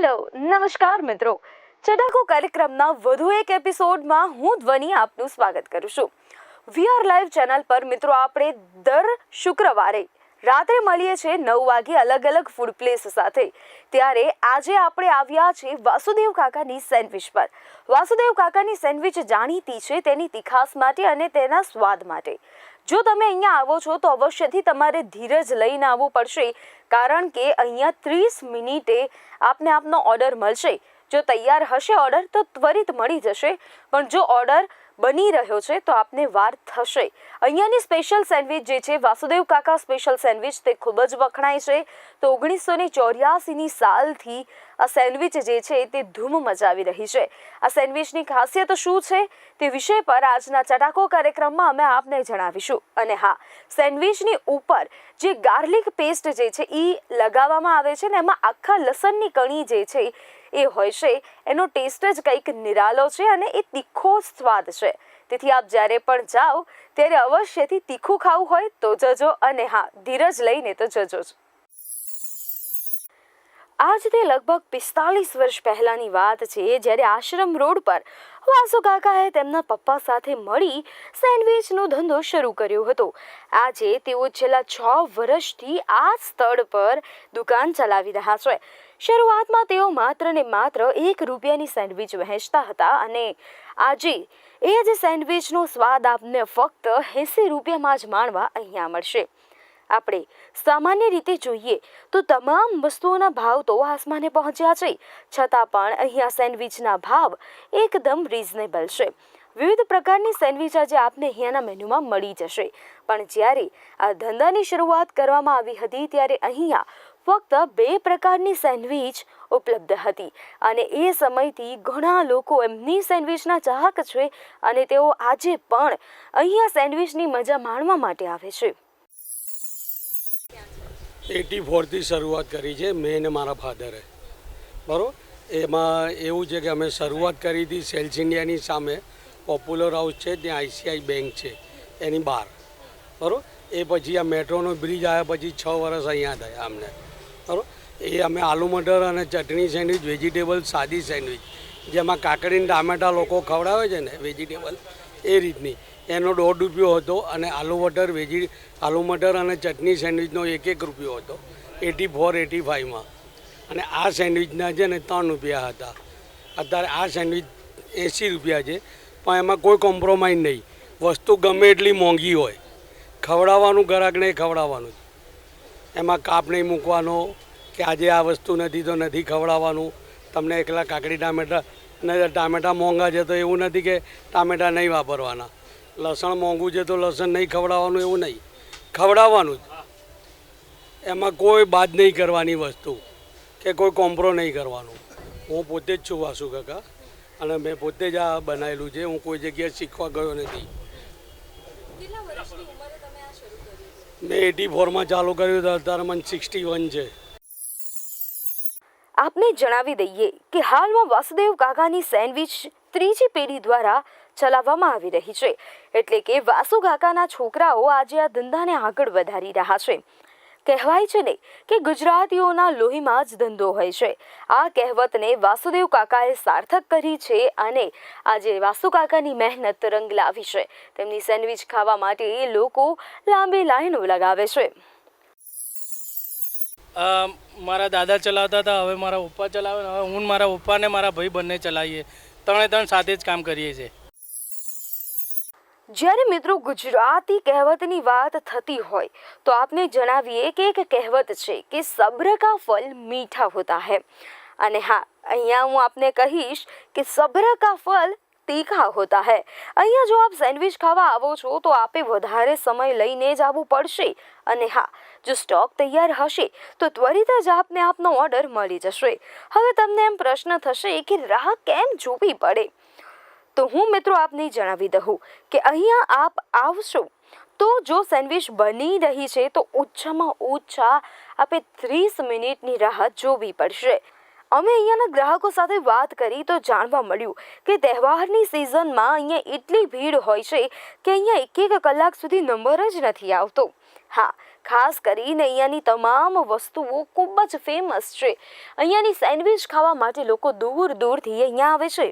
Hello, નમસ્કાર મિત્રો. ચટાકો કાર્યક્રમના વધુ એક એપિસોડમાં હું ધ્વનિ આપનું સ્વાગત કરું છું. વીઆર લાઈવ ચેનલ પર મિત્રો આપણે દર શુક્રવારે રાત્રે મળીએ છીએ નવ વાગે અલગ અલગ ફૂડ પ્લેસ સાથે. ત્યારે આજે આપણે આવ્યા છે વાસુદેવ કાકાની સેન્ડવિચ પર. વાસુદેવ કાકાની સેન્ડવિચ જાણીતી છે તેની તીખાસ માટે અને તેના સ્વાદ માટે. જો તમે અહીંયા આવો છો, તો અવશ્યથી તમારે ધીરજ લઈને આવવું પડશે, કારણ કે અહીંયા ત્રીસ મિનિટે આપને આપનો ઓર્ડર મળશે. જો તૈયાર હશે ઓર્ડર, તો ત્વરિત મળી જશે. પણ જો ઓર્ડર બની રહ્યો છે, તો આપને વાર થશે. અહીંયાની સ્પેશિયલ સેન્ડવિચ જે છે, વાસુદેવ કાકા સ્પેશિયલ સેન્ડવિચ તે ખૂબ જ વખણાય છે. તો ઓગણીસો ને ચોર્યાસીની સાલથી આ સેન્ડવિચ જે છે, તે ધૂમ મચાવી રહી છે. આ સેન્ડવિચની ખાસિયત શું છે? તે વિષય પર આજના ચટાકો કાર્યક્રમમાં અમે આપને જણાવીશું. અને હા સેન્ડવિચની ઉપર જે ગાર્લિક પેસ્ટ જે છે એ લગાવવામાં આવે છે ને, એમાં આખા લસણની કણી જે છે એ હોય છે. એનો ટેસ્ટ જ કંઈક નિરાલો છે અને એ તીખો સ્વાદ છે. તેથી આપ જ્યારે પણ જાઓ, ત્યારે અવશ્યથી તીખું ખાવું હોય તો જજો અને હા, ધીરજ લઈને તો જજો જ. તે લગભગ પિસ્તાલીસ વર્ષ પહેલાની વાત છે, જ્યારે આશ્રમ રોડ પર વાસુ કાકાએ તેમના પપ્પા સાથે મળી સેન્ડવિચનો ધંધો શરૂ કર્યો હતો. આજે તેઓ છેલ્લા છ વર્ષથી આ સ્થળ પર દુકાન ચલાવી રહ્યા છે. શરૂઆતમાં તેઓ માત્ર ને માત્ર એક રૂપિયાની સેન્ડવિચ વહેંચતા હતા અને આજે એ જ સેન્ડવિચનો સ્વાદ આપને ફક્ત એંસી રૂપિયામાં જ માણવા અહીંયા મળશે. આપણે સામાન્ય રીતે જોઈએ તો તમામ વસ્તુઓના ભાવ તો આસમાને પહોંચ્યા છે, છતાં પણ અહીંયા સેન્ડવિચના ભાવ એકદમ રિઝનેબલ છે. વિવિધ પ્રકારની સેન્ડવિચ આજે આપને અહીંયાના મેન્યુમાં મળી જશે. પણ જ્યારે આ ધંધાની શરૂઆત કરવામાં આવી હતી, ત્યારે અહીંયા ફક્ત બે પ્રકારની સેન્ડવિચ ઉપલબ્ધ હતી અને એ સમયથી ઘણા લોકો એમની સેન્ડવિચના ચાહક છે અને તેઓ આજે પણ અહીંયા સેન્ડવિચની મજા માણવા માટે આવે છે. એટી ફોરથી શરૂઆત કરી છે, મેં ને મારા ફાધરે. બરાબર? એમાં એવું છે કે અમે શરૂઆત કરી હતી સેલ્સ ઇન્ડિયાની સામે. પોપ્યુલર હાઉસ છે, ત્યાં આઈસીઆઈ બેંક છે, એની બહાર. બરાબર? એ પછી આ મેટ્રોનો બ્રિજ આવ્યા પછી છ વર્ષ અહીંયા થયા અમને. બરાબર એ અમે આલુ મટર અને ચટણી સેન્ડવિચ, વેજીટેબલ સાદી સેન્ડવિચ, જેમાં કાકડીને ટામેટા લોકો ખવડાવે છે ને, વેજીટેબલ, એ રીતની. એનો દોઢ રૂપિયો હતો અને આલુ મટર, વેજી, આલુ મટર અને ચટણી સેન્ડવિચનો એક એક રૂપિયો હતો, એટી ફોર, એટી ફાઇવમાં અને આ સેન્ડવિચના છે ને ત્રણ રૂપિયા હતા. અત્યારે આ સેન્ડવિચ એંસી રૂપિયા છે, પણ એમાં કોઈ કોમ્પ્રોમાઇઝ નહીં. વસ્તુ ગમે એટલી મોંઘી હોય. ખવડાવવાનું ગ્રાહકને ખવડાવવાનું. એમાં કાપ નહીં મૂકવાનો, કે આજે આ વસ્તુ નથી તો નથી ખવડાવવાનું. તમને એકલા કાકડી ટામેટા નહીં ટામેટાં મોંઘા છે તો એવું નથી કે ટામેટાં નહીં વાપરવાના. લસણ મોંઘું છે તો લસણ નહીં ખવડાવવાનું એવું નહીં. ખવડાવવાનું જ. એમાં કોઈ બાદ નહીં કરવાની વસ્તુ, કે કોઈ કોમ્પ્રો નહીં કરવાનું. હું પોતે જ છું વાસુ કાકા, અને મેં પોતે જ આ બનાવેલું છે. હું કોઈ જગ્યાએ શીખવા ગયો નથી. મેં એટી ફોરમાં ચાલુ કર્યું હતું, અત્યારે મને સિક્સટી વન છે. આપને જણાવી દઈએ કે હાલમાં વાસુદેવ કાકાની સેન્ડવિચ ત્રીજી પેઢી દ્વારા ચલાવવામાં આવી રહી છે. એટલે કે વાસુ કાકાના છોકરાઓ આજે આ ધંધાને આગળ વધારી રહ્યા છે. કહેવાય છે ને કે ગુજરાતીઓના લોહીમાં જ ધંધો હોય છે. આ કહેવતને વાસુદેવ કાકાએ સાર્થક કરી છે અને આજે વાસુ કાકાની મહેનત રંગ લાવી છે. તેમની સેન્ડવિચ ખાવા માટે લોકો લાંબી લાઈનો લગાવે છે. મારા દાદા ચલાવતા હતા, હવે મારા પપ્પા ચલાવે હવે હું મારા પપ્પાને મારા ભાઈ બંને ચલાવીએ. ત્રણે ત્રણ સાથે જ કામ કરીએ છીએ. જ્યારે મિત્રો ગુજરાતી કહેવતની વાત થતી હોય, તો આપને જણાવીએ કે એક કહેવત છે કે સબ્ર કા ફલ મીઠા હોતા હે. અને હા, અહીંયા હું આપને કહીશ કે સબ્ર કા ફલ તીખા હોતા હે. અહીંયા જો આપ સેન્ડવિચ ખાવા આવો છો, તો આપે વધારે સમય લઈને જ આવવું પડશે. અને હા, જો સ્ટોક તૈયાર હશે, તો ત્વરિત જ આપને આપનો ઓર્ડર મળી જશે. હવે તમને એમ પ્રશ્ન થશે કે રાહ કેમ જોવી પડે? તો હું મિત્રો આપને જણાવી દઉં કે અહીંયા આપ આવશો તો જો સેન્ડવિચ બની રહી છે તો ઓછામાં ઓછા આપે ત્રીસ મિનિટની રાહ જોવી પડશે. અમે અહીંયાના ગ્રાહકો સાથે વાત કરી તો જાણવા મળ્યું કે તહેવારની સિઝનમાં અહીંયા એટલી ભીડ હોય છે કે અહીંયા એક એક કલાક સુધી નંબર જ નથી આવતો. હા, ખાસ કરીને અહીંયાની તમામ વસ્તુઓ ખૂબ જ ફેમસ છે. અહીંયાની સેન્ડવિચ ખાવા માટે લોકો દૂર દૂરથી અહીંયા આવે છે.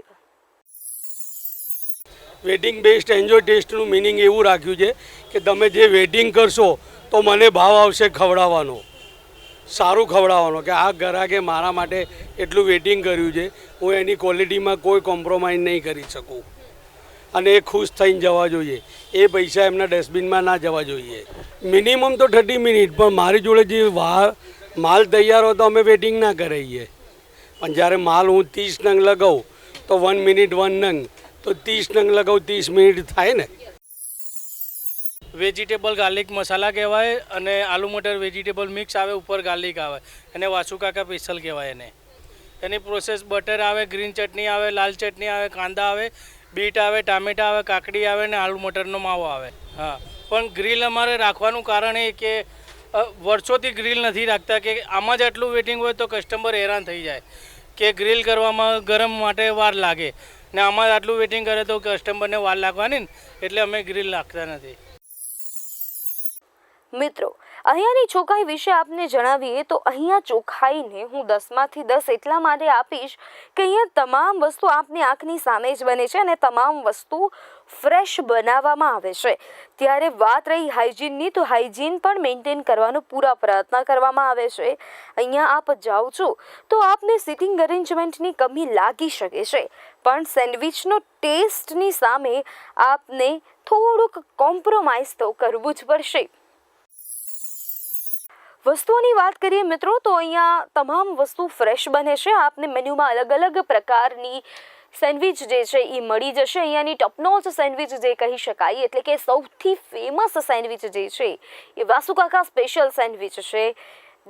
વેટિંગ બેસ્ટ એન્જોય ટેસ્ટનું મિનિંગ એવું રાખ્યું છે કે તમે જે વેટિંગ કરશો તો મને ભાવ આવશે ખવડાવવાનો. સારું ખવડાવવાનો કે આ ગ્રાહકે મારા માટે એટલું વેટિંગ કર્યું છે, હું એની ક્વોલિટીમાં કોઈ કોમ્પ્રોમાઇઝ નહીં કરી શકું. અને એ ખુશ થઈને જવા જોઈએ. એ પૈસા એમના ડસ્ટબિનમાં ના જવા જોઈએ. મિનિમમ તો થર્ટી મિનિટ પણ મારી જોડે જે વા, માલ તૈયાર હોય તો અમે વેટિંગ ના કરાવીએ પણ જ્યારે માલ હું ત્રીસ નંગ લગાવું, તો વન મિનિટ વન નંગ. તો ત્રીસ નંગ લગાવું, ત્રીસ મિનિટ થાય ને. વેજીટેબલ ગાર્લિક મસાલા કહેવાય અને આલુ મટર વેજીટેબલ મિક્સ આવે, ઉપર ગાર્લિક આવે. એને વાસુકાકા સ્પેશિયલ કહેવાય એને. એની પ્રોસેસ બટર આવે, ગ્રીન ચટણી આવે, લાલ ચટણી આવે, કાંદા આવે, બીટ આવે, ટામેટા આવે, કાકડી આવે ને આલુ મટરનો માવો આવે. હા. પણ ગ્રીલ અમારે રાખવાનું કારણ એ કે વર્ષોથી ગ્રીલ નથી રાખતા કે આમાં જ આટલું વેટિંગ હોય તો કસ્ટમર હેરાન થઈ જાય. કે ગ્રીલ કરવામાં ગરમ માટે વાર લાગે. ને અમારે આટલું વેટિંગ કરે તો કસ્ટમરને વાર લાગવાની ને, એટલે અમે ગ્રીલ નાખતા નથી. મિત્રો અહીંયાની ચોખાઈ વિશે આપને જણાવીએ તો અહીંયા ચોખાઈને હું દસમાંથી દસ એટલા માટે આપીશ કે અહીંયા તમામ વસ્તુ આપની આંખની સામે જ બને છે અને તમામ વસ્તુ ફ્રેશ બનાવવામાં આવે છે. ત્યારે વાત રહી હાઇજીનની તો હાઇજીન પણ મેન્ટેન કરવાનો પૂરા પ્રયત્ન કરવામાં આવે છે. અહીંયા આપ જાઓ છો તો આપને સિટિંગ અરેન્જમેન્ટની કમી લાગી શકે છે. પણ સેન્ડવિચનો ટેસ્ટની સામે આપને થોડુંક કોમ્પ્રોમાઇઝ તો કરવું જ પડશે. વસ્તુઓની વાત કરીએ મિત્રો, તો અહીંયા તમામ વસ્તુ ફ્રેશ બને છે. આપને મેન્યુમાં અલગ અલગ પ્રકારની સેન્ડવિચ જે છે એ મળી જશે. અહીંયાની ટપનોચ સેન્ડવિચ જે કહી શકાય, એટલે કે સૌથી ફેમસ સેન્ડવિચ જે છે એ વાસુકાકા સ્પેશિયલ સેન્ડવિચ છે,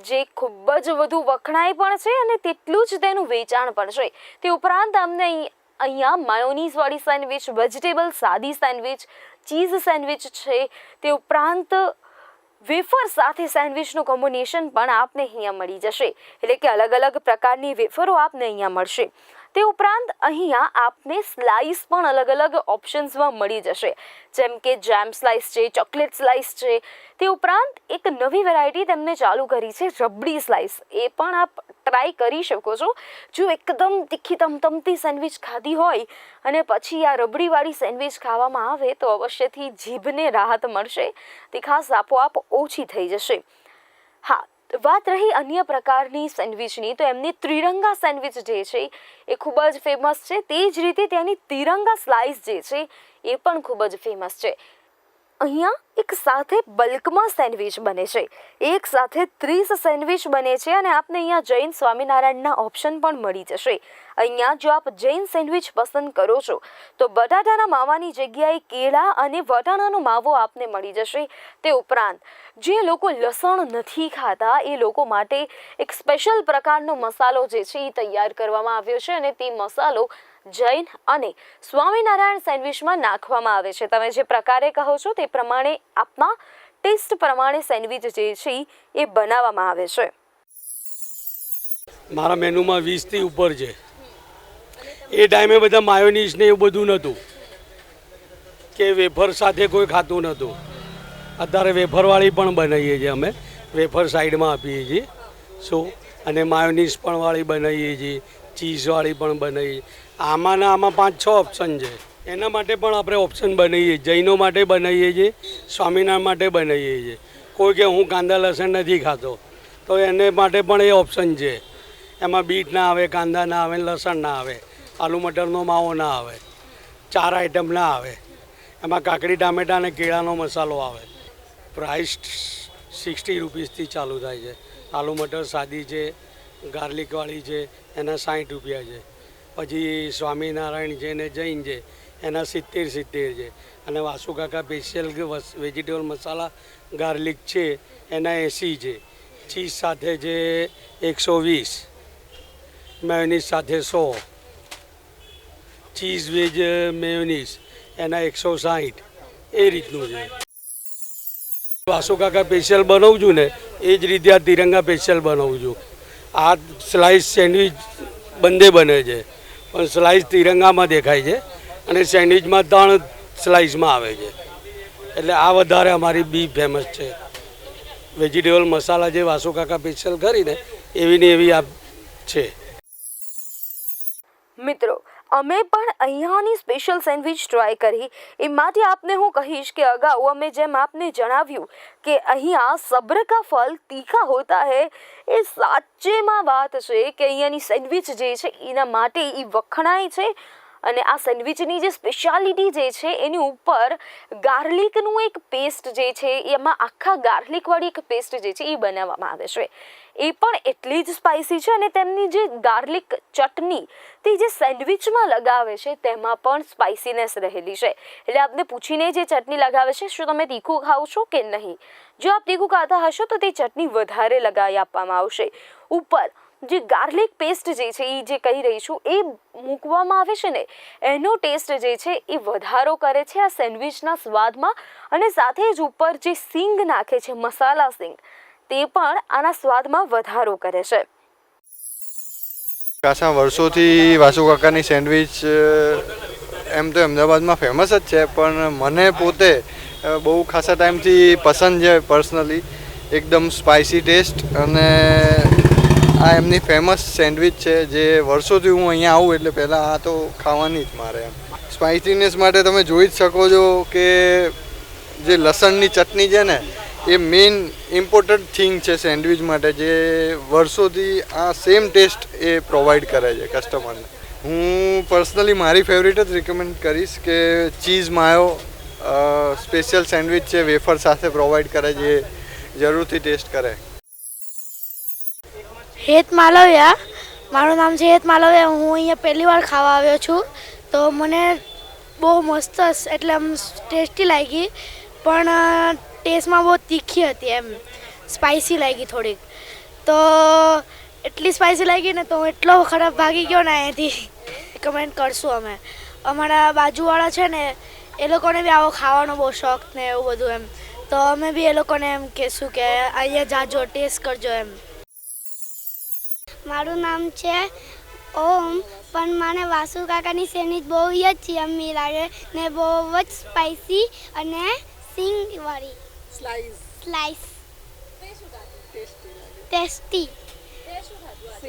જે ખૂબ જ વધુ વખણાય પણ છે અને તેટલું જ તેનું વેચાણ પણ છે. તે ઉપરાંત અમને અહીં, અહીંયા માયોનીઝવાળી સેન્ડવિચ વેજીટેબલ સાદી સેન્ડવિચ ચીઝ સેન્ડવિચ છે. તે ઉપરાંત વેફર સાથે સેન્ડવિચનું કોમ્બિનેશન પણ આપને અહીંયા મળી જશે. એટલે કે અલગ અલગ પ્રકારની વેફરો આપને અહીંયા મળશે. તે ઉપરાંત અહીંયા આપને સ્લાઇસ પણ અલગ અલગ ઓપ્શન્સમાં મળી જશે. જેમ કે જેમ સ્લાઇસ છે ચોકલેટ સ્લાઇસ છે. તે ઉપરાંત એક નવી વેરાયટી તેમને ચાલુ કરી છે, રબડી સ્લાઇસ એ પણ આપ ટ્રાય કરી શકો છો. જો એકદમ તીખી તમતમતી સેન્ડવિચ ખાધી હોય અને પછી આ રબડીવાળી સેન્ડવિચ ખાવામાં આવે તો અવશ્યથી જીભને રાહત મળશે. તે ખાસ આપોઆપ ઓછી થઈ જશે. હા વાત રહી અન્ય પ્રકારની સેન્ડવિચની, તો એમની ત્રિરંગા સેન્ડવિચ જે છે, એ ખૂબ જ ફેમસ છે. તે જ રીતે ત્યાંની તિરંગા સ્લાઇસ જે છે, એ પણ ખૂબ જ ફેમસ છે. અહીંયા એક સાથે બલ્કમાં સેન્ડવિચ બને છે. એક સાથે ત્રીસ સેન્ડવિચ બને છે અને આપને અહીંયા જૈન સ્વામિનારાયણના ઓપ્શન પણ મળી જશે. અહીંયા જો આપ જૈન સેન્ડવિચ પસંદ કરો છો, તો બટાટાના માવાની જગ્યાએ કેળા અને વટાણાનો માવો આપને મળી જશે. તે ઉપરાંત, જે લોકો લસણ નથી ખાતા, એ લોકો માટે એક સ્પેશિયલ પ્રકારનો મસાલો જે છે એ તૈયાર કરવામાં આવ્યો છે અને તે મસાલો જૈન અને સ્વામિનારાયણ સેન્ડવિચમાં નાખવામાં આવે છે. તમે જે પ્રકારે કહો છો તે પ્રમાણે આપના ટેસ્ટ પ્રમાણે સેન્ડવિચ જે છે એ બનાવવામાં આવે છે. મારા મેનુમાં વીસથી ઉપર છે. એ ટાઈમે બધા માયોનીઝ ને એવું બધું નહોતું કે વેફર સાથે કોઈ ખાતું નહોતું અત્યારે વેફરવાળી પણ બનાવીએ છીએ અમે. વેફર સાઈડમાં આપીએ છીએ. શું? અને માયોનીઝ પણ વાળી બનાવીએ છીએ. ચીઝવાળી પણ બનાવીએ આમાં આમાં પાંચ છ ઓપ્શન છે. એના માટે પણ આપણે ઓપ્શન બનાવીએ જૈનો માટે બનાવીએ છીએ, સ્વામિનારાયણ માટે બનાવીએ છીએ. કોઈ કે હું કાંદા લસણ નથી ખાતો, તો એને માટે પણ એ ઓપ્શન છે. એમાં બીટ ના આવે, કાંદા ના આવે, લસણ ના આવે, આલુ મટરનો માવો ના આવે, ચાર આઈટમ ના આવે. એમાં કાકડી, ટામેટા અને કેળાનો મસાલો આવે. પ્રાઇસ સિક્સટી રૂપીસથી ચાલુ થાય છે. આલુ મટર સાદી છે ગાર્લિકવાળી છે, એના સાઠ રૂપિયા છે. પછી સ્વામિનારાયણ છે ને જૈન છે, એના સિત્તેર સિત્તેર છે. અને Vasukaka special vegetable masala garlic છે, એના એંસી છે. ચીઝ સાથે છે એકસો વીસ. મેયોનીઝ સાથે સો. ચીઝ વેજ મેયોનીઝ એના એકસો સાહીઠ. એ રીતનું છે. વાસુકાકા સ્પેશિયલ બનાવું છું ને, એ જ રીતે આ તિરંગા સ્પેશિયલ બનાવું છું. આ સ્લાઇસ સેન્ડવિચ બંને બને છે. પણ સ્લાઇસ તિરંગામાં દેખાય છે અને સેન્ડવિચમાં ત્રણ સ્લાઇસમાં આવે છે. એટલે આ વધારે અમારી બી ફેમસ છે. વેજીટેબલ મસાલા જે વાસુકાકા સ્પેશિયલ કરીને એવી ને એવી આ છે. મિત્રો અમે પણ અહીંયાની સ્પેશિયલ સેન્ડવિચ ટ્રાય કરી. એમાંથી આપને હું કહીશ કે અગાઉ અમે જેમ આપને જણાવ્યું કે અહીંયા સબ્ર કા ફલ તીખા હોતા હે, એ સાચેમાં વાત છે કે અહીંયાની સેન્ડવિચ જે છે, એના માટે એ વખણાય છે. અને આ સેન્ડવિચની જે સ્પેશિયાલિટી જે છે, એની ઉપર ગાર્લિકનું એક પેસ્ટ જે છે, એમાં આખા ગાર્લિકવાળી એક પેસ્ટ જે છે, એ બનાવવામાં આવે છે. એ પણ એટલી જ સ્પાઇસી છે અને તેમની જે ગાર્લિક ચટણી, તે જે સેન્ડવિચમાં લગાવે છે, તેમાં પણ સ્પાઇસીનેસ રહેલી છે. એટલે આપને પૂછીને જે ચટણી લગાવે છે, શું તમે તીખું ખાઓ છો કે નહીં? જો આપ તીખું ખાતા હશો, તો તે ચટણી વધારે લગાવી આપવામાં આવશે. ઉપર જે ગાર્લિક પેસ્ટ જે છે એ જે કહી રહી છું, એ મૂકવામાં આવે છે ને, એનો ટેસ્ટ જે છે, એ વધારો કરે છે આ સેન્ડવિચના સ્વાદમાં અને સાથે જ ઉપર જે સિંગ નાખે છે, મસાલા સિંગ, તે પણ આના સ્વાદમાં વધારો કરે છે. કાસા વર્ષોથી વાસુ કાકાની સેન્ડવિચ એમ તો અમદાવાદમાં ફેમસ જ છે, પણ મને પોતે બહુ ખાસા ટાઈમથી પસંદ છે પર્સનલી એકદમ સ્પાઇસી ટેસ્ટ અને આ એમની ફેમસ સેન્ડવિચ છે, જે વર્ષોથી હું અહીંયા આવું એટલે પહેલાં આ તો ખાવાની જ મારે એમ. સ્પાઇસીનેસ માટે તમે જોઈ જ શકો છો કે જે લસણની ચટણી છે ને, એ મેઇન ઇમ્પોર્ટન્ટ થિંગ છે સેન્ડવિચ માટે, જે વર્ષોથી આ સેમ ટેસ્ટ એ પ્રોવાઈડ કરે છે કસ્ટમરને હું પર્સનલી મારી ફેવરિટ જ રિકમેન્ડ કરીશ કે ચીઝ માયો સ્પેશિયલ સેન્ડવિચ છે, વેફર સાથે પ્રોવાઈડ કરે, જે જરૂરથી ટેસ્ટ કરે. હેત માલવિયા. મારું નામ છે હેત માલવિયા. હું અહીંયા પહેલી વાર ખાવા આવ્યો છું. તો મને બહુ મસ્ત એટલે આમ ટેસ્ટી લાગી. પણ ટેસ્ટમાં બહુ તીખી હતી એમ. સ્પાઇસી લાગી થોડીક. તો, એટલી સ્પાઇસી લાગી ને તો હું એટલો ખરાબ ભાગી ગયો ને અહીંયાથી. કમેન્ટ કરશું અમે. અમારા બાજુવાળા છે ને, એ લોકોને બી આવો ખાવાનો બહુ શોખ ને એવું બધું એમ. તો અમે બી એ લોકોને એમ કહેશું કે અહીંયા જાજો, ટેસ્ટ કરજો એમ. મારું નામ છે ઓમ પણ મને વાસુ કાકાની સેન્ડવિચ બહુ જ યમ્મી લાગે. ને બહુ જ સ્પાઈસી અને સિંગ વાળી સ્લાઈસ ટેસ્ટી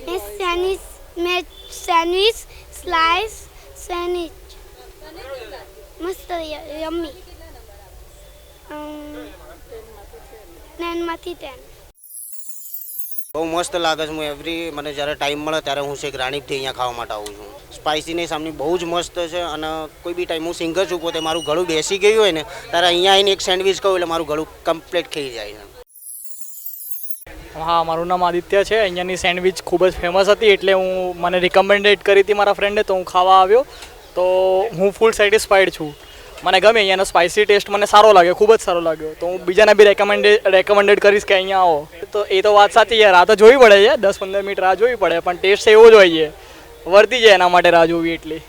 ને સેન્ડવિચ મેં સેન્ડવિચ સ્લાઈસ સેન્ડવિચ મસ્ત યમ્મી ટેનમાંથી ટેન બહુ મસ્ત લાગે છે. હું એવરી મને જ્યારે ટાઈમ મળે ત્યારે હું શેખ રાણીપથી અહીંયા ખાવા માટે આવું છું. સ્પાઇસીનેસ આમની બહુ જ મસ્ત છે અને કોઈ બી ટાઈમ હું સિંગર છું પોતે મારું ગળું બેસી ગયું હોય ને ત્યારે અહીંયા આવીને એક સેન્ડવિચ કહું એટલે મારું ગળું કમ્પ્લીટ થઈ જાય છે. હા, મારું નામ આદિત્ય છે. અહીંયાની સેન્ડવિચ ખૂબ જ ફેમસ હતી એટલે હું મને રિકમેન્ડેડ કરી હતી મારા ફ્રેન્ડે તો હું ખાવા આવ્યો. તો હું ફૂલ સેટિસ્ફાઈડ છું. મને ગમે અહીંયાનો સ્પાઇસી ટેસ્ટ મને સારો લાગ્યો ખૂબ જ સારો લાગ્યો. તો હું બીજાને બી રેકમેન્ડેડ રેકમેન્ડેડ કરીશ કે અહીંયા આવો. તો એ તો વાત સાચી યાર રાહ તો જોવી પડે છે, દસ પંદર મિનિટ રાહ જોવી પડે, પણ ટેસ્ટ એવો જ હોય છે. વર્તી જાય એના માટે રાહ જોવી એટલી.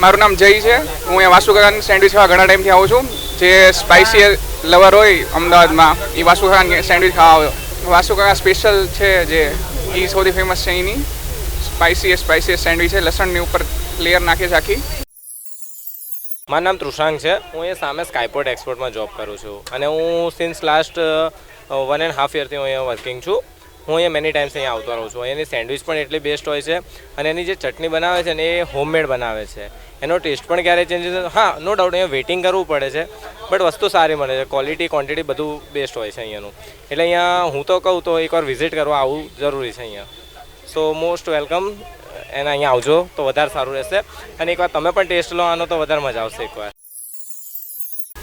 મારું નામ જય છે. હું અહીંયા વાસુ કાકાની સેન્ડવિચ ખાવા ઘણા ટાઈમથી આવું છું. જે સ્પાઇસી લવર હોય અમદાવાદમાં, એ વાસુકાન સેન્ડવિચ ખાવા આવ્યો. વાસુકાકા સ્પેશિયલ છે જે એ સૌથી ફેમસ છે એની. સ્પાઇસી સ્પાઇસી સેન્ડવિચ છે. લસણની ઉપર લેયર નાખે છે આખી. મારું નામ તૃષાંક છે. હું અહીંયા સામે સ્કાયપોર્ટ એક્સપોર્ટમાં જોબ કરું છું. અને હું since last one and half યરથી હું અહીંયા વર્કિંગ છું. હું અહીંયા મેની ટાઈમ્સ અહીંયા આવતો રહું છું. એની સેન્ડવિચ પણ એટલી બેસ્ટ હોય છે અને એની જે ચટણી બનાવે છે ને એ હોમમેડ બનાવે છે. એનો ટેસ્ટ પણ ક્યારેય ચેન્જીસ હા નો ડાઉટ અહીંયા વેઇટિંગ કરવું પડે છે. બટ વસ્તુ સારી મળે છે. ક્વોલિટી ક્વોન્ટિટી બધું બેસ્ટ હોય છે અહીંયાનું. એટલે અહીંયા હું તો કહું તો એકવાર વિઝિટ કરવા આવવું જરૂરી છે અહીંયા. સો મોસ્ટ વેલકમ એને અહીંયા આવજો તો વધારે સારું રહેશે. અને એકવાર તમે પણ ટેસ્ટ લો, આનો તો વધારે મજા આવશે એકવાર.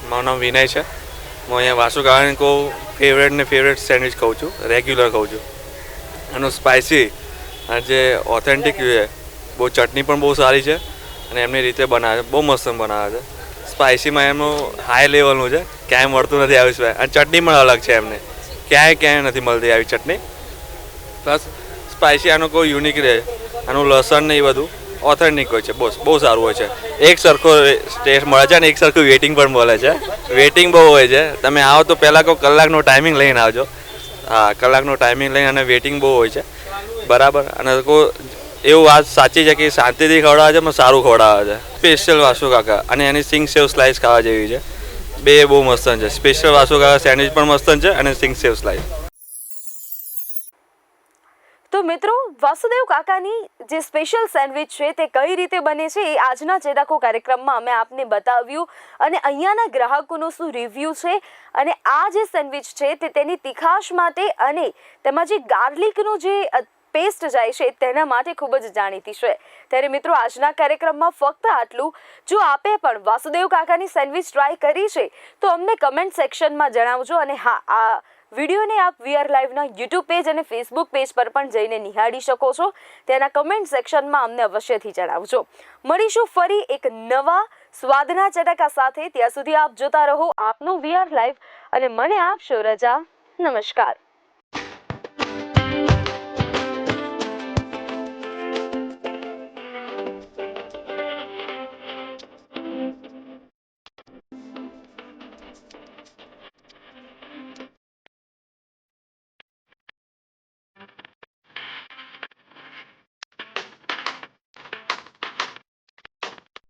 મારું નામ વિનય છે. હું અહીંયા વાસુ કાકાની કહું ફેવરેટ ને ફેવરેટ સેન્ડવિચ ખાઉં છું. રેગ્યુલર ખાઉં છું. એનું સ્પાઇસી અને જે ઓથેન્ટિક છે બહુ ચટણી પણ બહુ સારી છે અને એમની રીતે બનાવે છે. બહુ મસ્ત બનાવે છે. સ્પાઇસીમાં એમનું હાઈ લેવલનું છે. ક્યાંય મળતું નથી આવી સ્પાઇસ અને ચટણી પણ અલગ છે એમને. ક્યાંય ક્યાંય નથી મળતી આવી ચટણી. પ્લસ સ્પાઇસી આનો કોઈ યુનિક રહે. આનું લસણ ને એ બધું ઓથેન્ટિક હોય છે. બહુ બહુ સારું હોય છે. એક સરખો ટેસ્ટ મળે છે અને એક સરખું વેટિંગ પણ મળે છે. વેટિંગ બહુ હોય છે. તમે આવો તો પહેલાં કોઈ કલાકનો ટાઈમિંગ લઈને આવજો. હા, કલાકનો ટાઈમિંગ લઈને અને વેટિંગ બહુ હોય છે. બરાબર? અને કોઈ એવું વાત સાચી છે કે શાંતિથી ખવડાવે છે પણ સારું ખવડાવે છે. સ્પેશિયલ વાસુ કાકા. અને એની સિંગ સેવ સ્લાઇસ ખાવા જેવી છે. બે બહુ મસ્ત છે. સ્પેશિયલ વાસુ કાકા સેન્ડવિચ પણ મસ્ત છે અને સિંગ સેવ સ્લાઈસ તો મિત્રો, વાસુદેવ કાકાની જે સ્પેશિયલ સેન્ડવિચ છે તે કઈ રીતે બને છે એ આજના ચેડાકો કાર્યક્રમમાં અમે આપને બતાવ્યું. અને અહીંયાના ગ્રાહકોનો શું રિવ્યૂ છે અને આ જે સેન્ડવિચ છે તે તેની તીખાશ માટે અને તેમાં જે ગાર્લિકનો જે પેસ્ટ જાય છે તેના માટે ખૂબ જ જાણીતી છે. ત્યારે મિત્રો, આજના કાર્યક્રમમાં ફક્ત આટલું. જો આપે પણ વાસુદેવ કાકાની સેન્ડવિચ ટ્રાય કરી છે, તો અમને કમેન્ટ સેક્શનમાં જણાવજો અને હા, આ વિડીયોને આપ વીઆર લાઈવના યુટ્યુબ પેજ અને ફેસબુક પેજ પર પણ જઈને નિહાળી શકો છો. તેના કમેન્ટ સેક્શનમાં અમને અવશ્યથી જણાવજો. મળીશું ફરી એક નવા સ્વાદના ચટાકા સાથે. ત્યાં સુધી આપ જોતા રહો આપનું વીઆર લાઈવ અને મને આપશો રજા. નમસ્કાર.